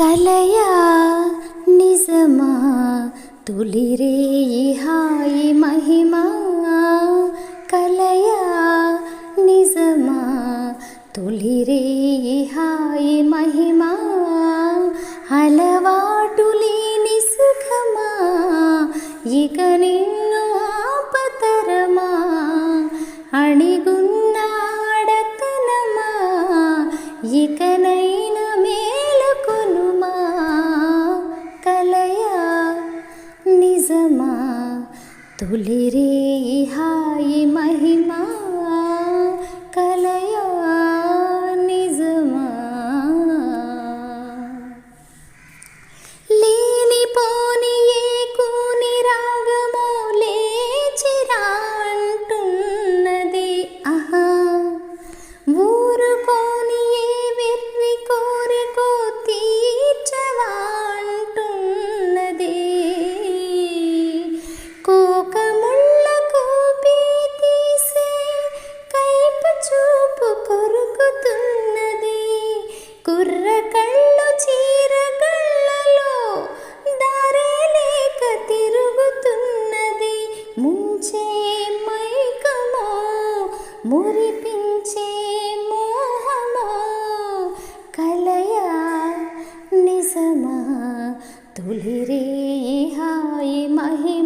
కలయా నిజమా తొలిరే హాయి మహిమా కలయా నిజమా తొలిరే హాయి మహిమా అలవాటు లేని సుఖమా ఇక నిన్ను ఆపతరమా అణిగున్న ఆడతనమా ఇకనైన ఇహాయి మహిమా కలయ ముంచే మైకమో మురిపించే మోహమో కలయా నిజమా తులిరే హాయి మహి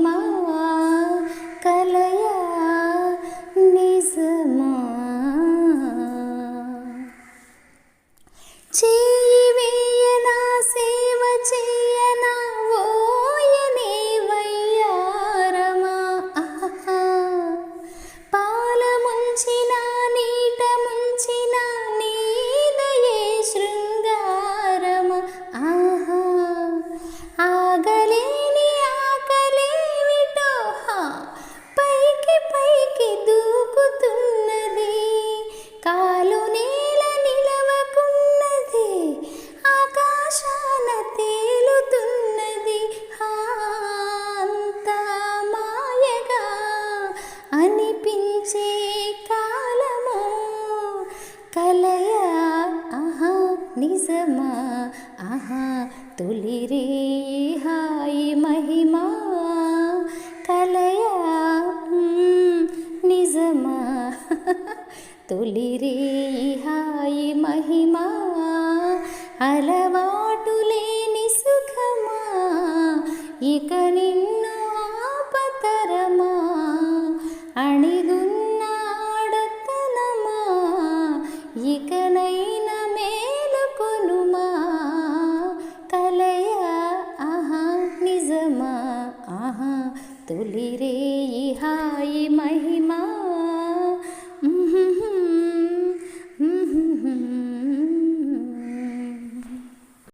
కాలు నేల నిలవకున్నది ఆకాశాన తేలుతున్నది. అంత మాయగా అనిపించే కాలము కలయ? ఆహా నిజమా? ఆహా తొలిరే హాయి మహిమా? కలయ? నిజమా? తొలిరే హాయి మహిమా అలవాటు లేని సుఖమా ఇక నిన్ను ఆపతరమా అణిగున్నాడతనమా ఇకనైన మేలుకొనుమా కలయా ఆహా నిజమా ఆహా తొలిరే హాయి మహిమా